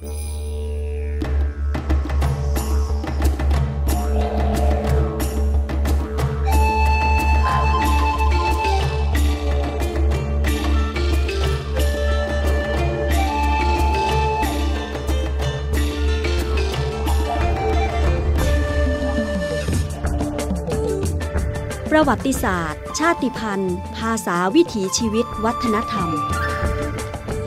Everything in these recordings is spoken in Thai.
ประวัติศาสตร์ ชาติพันธุ์ ภาษาวิถีชีวิต วัฒนธรรม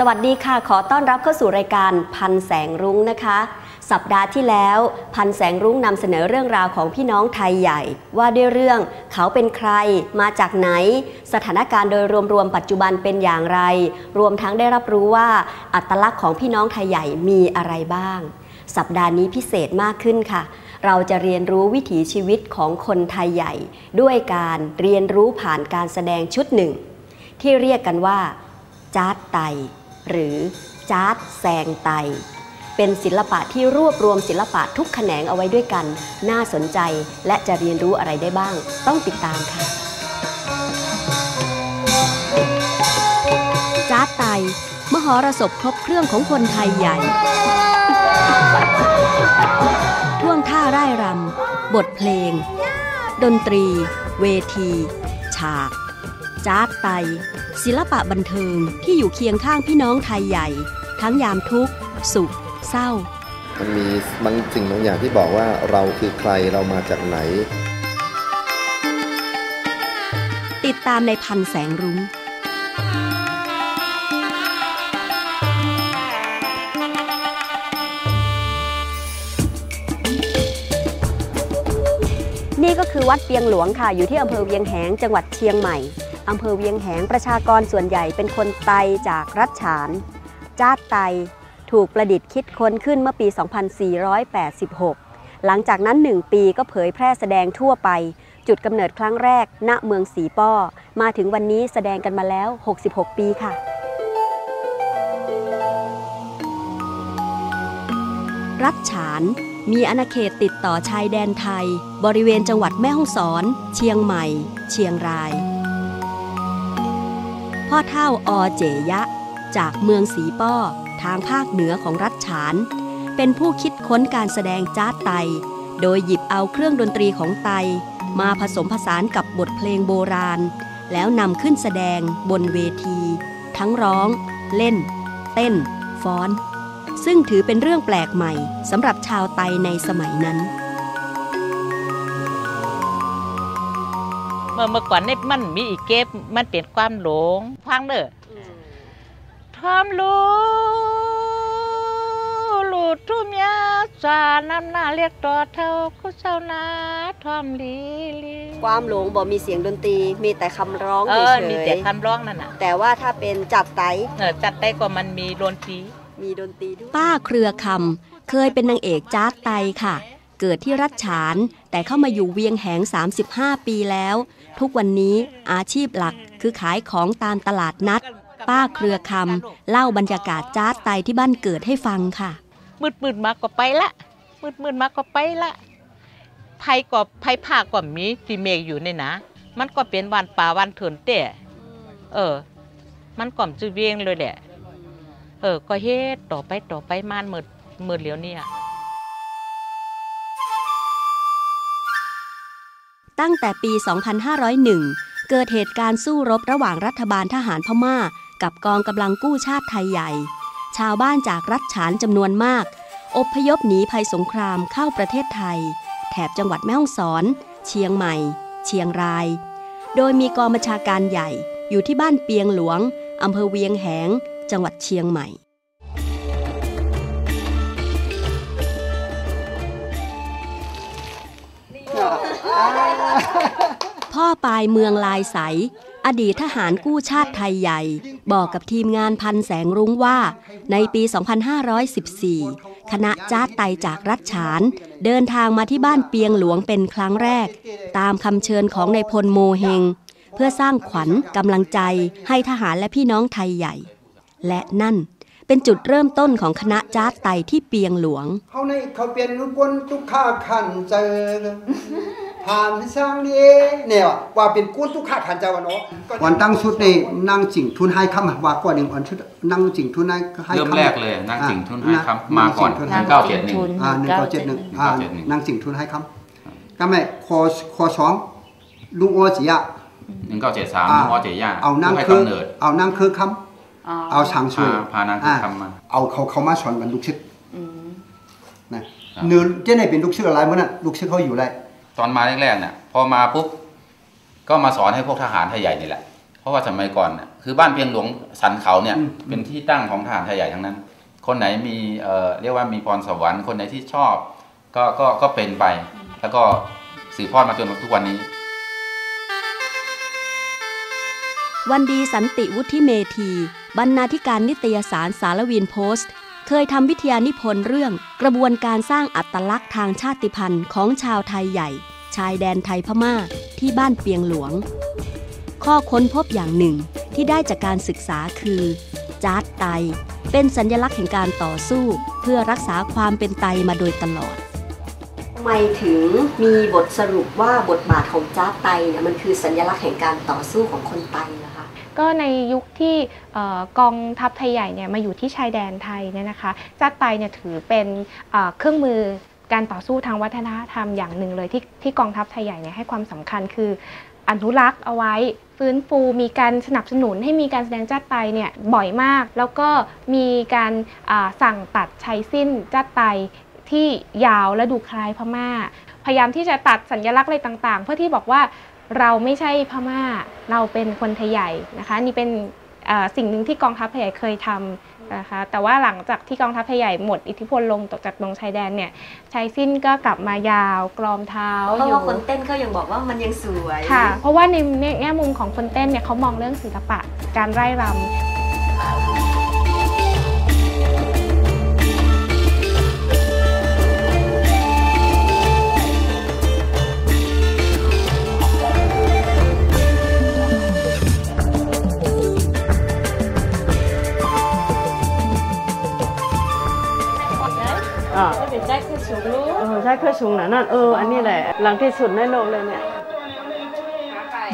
สวัสดีค่ะ ขอต้อนรับเข้าสู่รายการพันแสงรุ้งนะคะ สัปดาห์ที่แล้วพันแสงรุ้งนำเสนอเรื่องราวของพี่น้องไทยใหญ่ ว่าด้วยเรื่องเขาเป็นใคร มาจากไหน สถานการณ์โดยรวมๆปัจจุบันเป็นอย่างไร รวมทั้งได้รับรู้ว่าอัตลักษณ์ของพี่น้องไทยใหญ่มีอะไรบ้าง สัปดาห์นี้พิเศษมากขึ้นค่ะเราจะเรียนรู้วิถีชีวิตของคนไทยใหญ่ ด้วยการเรียนรู้ผ่านการแสดงชุดหนึ่ง ที่เรียกกันว่าจาร์ตไต หรือจาร์ตแซงไต เป็นศิลปะที่รวบรวมศิลปะทุกแขนงเอาไว้ด้วยกัน น่าสนใจและจะเรียนรู้อะไรได้บ้าง ต้องติดตามค่ะจาร์ตไต มหรสพครบเครื่องของคนไทยใหญ่ ท่วงท่าร่ายรำบทเพลง ดนตรี เวที ฉาก จาร์ตไต ศิลปะบันเทิงที่อยู่เคียงข้างพี่น้องไทยใหญ่ ทั้งยามทุกข์ สุข เศร้า มันมีบางสิ่งบางอย่างที่บอกว่าเราคือใครเรามาจากไหน ติดตามในพันแสงรุง้งนี่ก็คือวัดเปียงหลวงค่ะ อยู่ที่อำเภอเวียงแหงจังหวัดเชียงใหม่ อำเภอเวียงแหงประชากรส่วนใหญ่เป็นคนไตจากรัฐฉาน จาดไตถูกประดิษฐ์คิดค้นขึ้นเมื่อปี 2486 หลังจากนั้น 1 ปีก็เผยแพร่แสดงทั่วไป จุดกำเนิดครั้งแรก ณ เมืองสีป้อ มาถึงวันนี้แสดงกันมาแล้ว 66 ปีค่ะรัฐฉานมีอาณาเขตติดต่อชายแดนไทย บริเวณจังหวัดแม่ฮ่องสอน เชียงใหม่ เชียงราย พ่อเท่าอเจยะ จากเมืองสีป้อ ทางภาคเหนือของรัฐฉาน เป็นผู้คิดค้นการแสดงจ้าไต โดยหยิบเอาเครื่องดนตรีของไต มาผสมผสานกับบทเพลงโบราณ แล้วนำขึ้นแสดงบนเวที ทั้งร้อง เล่น เต้น ฟ้อน ซึ่งถือเป็นเรื่องแปลกใหม่สำหรับชาวไตในสมัยนั้น มื่อเมื่อก่อนเนี่ยมันมีอีกเก็บมันเป็นความหลงฟังเด้อทอมลูลูทุ่มยาสาน้ำหน้าเรียกต่อเท่าก็เจ้านาทอมลีลีความหลงบอกมีเสียงดนตรีมีแต่คำร้องเอเฉอยมีแต่คำร้องนั่นน่ะแต่ว่าถ้าเป็นจัดไตเออจัดได้ก็มันมีดนตรีมีดนตรีด้วยป้าเครือคำเคยเป็นนางเอกจ้าดไตค่ะ เกิดที่รัฐฉานแต่เข้ามาอยู่เวียงแหง 35 ปีแล้ว ทุกวันนี้อาชีพหลักคือขายของตามตลาดนัด ป้าเครือคำเล่าบรรยากาศจ้าไตที่บ้านเกิดให้ฟังค่ะ มืดมืดมากก็ไปละ มืดมืดมากก็ไปละไผก็ไผผ้าก็มีที่เมฆอยู่ในนะ มันก็เป็นวันป่าวันเถินเตะเออ มันก่อมจือเวียงเลยแหละ เออ ก็เฮ็ดต่อไปต่อไปมานมืดมืดเหลียวเนี่ย ตั้งแต่ปี 2501 เกิดเหตุการณ์สู้รบระหว่างรัฐบาลทหารพม่า กับกองกำลังกู้ชาติไทยใหญ่ ชาวบ้านจากรัฐฉานจำนวนมาก อบพยพหนีภัยสงครามเข้าประเทศไทย แถบจังหวัดแม่ฮ่องสอน เชียงใหม่ เชียงราย โดยมีกองบัญชาการใหญ่อยู่ที่บ้านเปียงหลวงอำเภอเวียงแหง จังหวัดเชียงใหม่ พ่อปายเมืองลายใส อดีตทหารกู้ชาติไทยใหญ่ บอกกับทีมงานพันแสงรุ้งว่า ในปี 2514 คณะจ้าไตจากรัฐฉาน เดินทางมาที่บ้านเปียงหลวงเป็นครั้งแรก ตามคำเชิญของในายพลโมเฮง เพื่อสร้างขวัญกำลังใจให้ทหารและพี่น้องไทยใหญ่ และนั่นเป็นจุดเริ่มต้นของคณะจ้าไตที่เปียงหลวงเขาในเขาเป็นลูกบนทุกข้าขันเจอ ผ่านสร้างนี้เนี่ยว่าเป็นกุ้นทุกข้าขันเจอวะเนาะวันตั้งชุดนี่นั่งจิงทุนให้คำว่าก่อนหนึ่งวันชุดนั่งจิงทุนให้ให้เริ่มคำแรกเลยนั่งจิงทุนให้อะคำมาก่อนนั่งจิงทุน1971อ่าหนึ่งเก้าเจ็ดหนึ่งอ่า1971นั่งจิงทุนให้คำก็ไม่คอคอสองลุงโอจีอะหนึ่งเก้าเจ็ดสามอ่าพ่อเจีย่าเอานั่งให้คือกำเนิดเอานั่งคือคำเอาช่างช่วยพาพานางคือคำมาเอาเขาเขามาสอนกันลูกชิดนะครับเนื้อเจ๊ไหนเป็นลูกชิดอะไรเมื่อนั้นลูกชิดเขาอยู่ไร ตอนมาแรกๆเนี่ยพอมาปุ๊บก็มาสอนให้พวกทหารไทยใหญ่นี่แหละ เพราะว่าสมัยก่อนเนี่ยคือบ้านเพียงหลวงสันเขาเนี่ยอืมเป็นที่ตั้งของทหารไทยใหญ่ทั้งนั้น คนไหนมีเอ่อเรียกว่ามีพรสวรรค์คนไหนที่ชอบ ก็ก็ก็เป็นไป แล้วก็สืบทอดมาจนทุกวันนี้ วันดีสันติวุฒิเมธีบรรณาธิการนิตยสารสารวินโพสต์ เคยทำวิทยานิพนธ์เรื่องกระบวนการสร้างอัตลักษณ์ทางชาติพันธุ์ของชาวไทยใหญ่ ชายแดนไทยพม่าที่บ้านเปียงหลวง ข้อค้นพบอย่างหนึ่งที่ได้จากการศึกษาคือจาร์ดไต เป็นสัญลักษณ์แห่งการต่อสู้ เพื่อรักษาความเป็นไตมาโดยตลอดทำไมถึงมีบทสรุปว่าบทบาทของจาร์ดไตเนี่ยมันคือสัญลักษณ์แห่งการต่อสู้ของคนไตนะคะ ก็ในยุคที่กองทัพไทยใหญ่เนี่ยมาอยู่ที่ชายแดนไทยเนี่ยนะคะจัดไตเนี่ยถือเป็นเครื่องมือการต่อสู้ทางวัฒนธรรมอย่างหนึ่งเลยที่ที่กองทัพไทยใหญ่เนี่ยให้ความสำคัญคืออนุรักษ์เอาไว้ฟื้นฟูมีการสนับสนุนให้มีการแสดงจัดไตเนี่ยบ่อยมาก แล้วก็มีการสั่งตัดชัยสิ้นจัดไตที่ยาวและดูคล้ายพม่า พยายามที่จะตัดสัญลักษณ์อะไรต่าง ๆ เพื่อที่บอกว่า เราไม่ใช่พม่า เราเป็นคนไทยใหญ่นะคะนี่เป็นเอ่อสิ่งหนึ่งที่กองทัพไทยใหญ่เคยทำนะคะแต่ว่าหลังจากที่กองทัพไทยใหญ่หมดอิทธิพลลงจากตรงชายแดนเนี่ยชายสิ้นก็กลับมายาวกรอมเท้าเพราะอยู่ว่าคนเต้นเขายังบอกว่ามันยังสวยค่ะเพราะว่าในแง่มุมของคนเต้นเนี่ยเขามองเรื่องศิลปะการไร่รำ อ่าเออใช่เครื่องสูงนะนั่นเอออันนี้แหละ หลังที่สุดในโลกเลยเนี่ย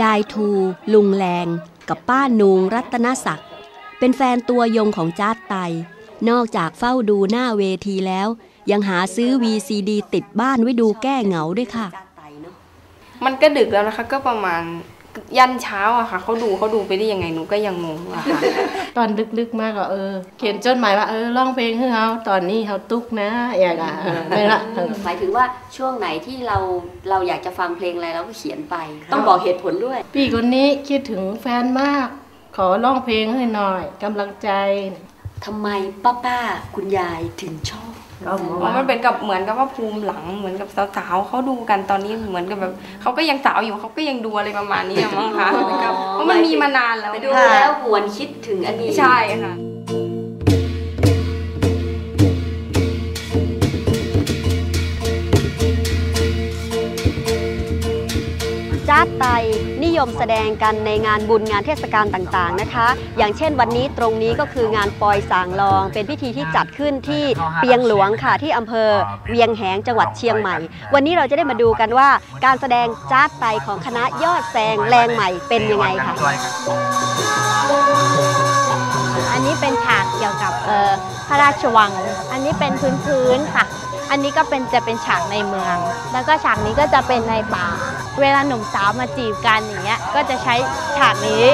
ยายทู ลุงแรง กับป้านูงรัตนศักดิ์เป็นแฟนตัวยงของจาร์ดไต นอกจากเฝ้าดูหน้าเวทีแล้ว ยังหาซื้อ VCD ติดบ้านไว้ดูแก้เหงาด้วยค่ะ มันก็ดึกแล้วนะคะก็ประมาณ ยันเช้าอะค่ะเขาดูเขาดูไปได้ยังไงหนูก็ยังงงอะค่ะตอนลึกๆมากก็เออ เขียนจดหมายว่าเออร้องเพลงให้เขาตอนนี้เขาตุกนะอย่างอะเออไม่ละเออหมายถึงว่าช่วงไหนที่เราเราอยากจะฟังเพลงอะไรเราก็เขียนไป ต้องบอกเหตุผลด้วย พี่คนนี้คิดถึงแฟนมาก ขอร้องเพลงให้หน่อยกำลังใจทำไมป้าป้าๆคุณยายถึงชอบก็บ อกอ๋อว่ามันเป็นกับเหมือนกับว่าภูมิหลังเหมือนกับสาวๆเขาดูกันตอนนี้เหมือนกับแบบเขาก็ยังสาวอยู่เขาก็ยังดูอะไรประมาณนี้อะมั้งคะอ๋อเหมือนกับเพราะมันมีมานานแล้วไปดูแล้วหวนคิดถึงอดีตใช่ค่ะจ้าดไต นิยมแสดงกันในงานบุญงานเทศกาลต่างๆนะคะ อย่างเช่นวันนี้ตรงนี้ก็คืองานปอยสางลอง เป็นพิธีที่จัดขึ้นที่เปียงหลวงค่ะที่อำเภอเวียงแหงจังหวัดเชียงใหม่ วันนี้เราจะได้มาดูกันว่า การแสดงจ้าไตของคณะยอดแซงแรงใหม่เป็นยังไงค่ะอันนี้เป็นฉากเกี่ยวกับพระราชวัง อันนี้เป็นพื้นพื้นๆค่ะ อันนี้ก็เป็นจะเป็นฉากในเมือง แล้วก็ฉากนี้ก็จะเป็นในป่า เวลาหนุ่มสาวมาจีบกันอย่างเงี้ยก็จะใช้ฉากนี้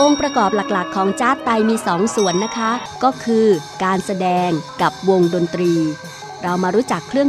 องค์ประกอบหลักๆ ของจ้าดไตมีสองส่วนนะคะ ก็คือการแสดงกับวงดนตรี เรามารู้จักเครื่อง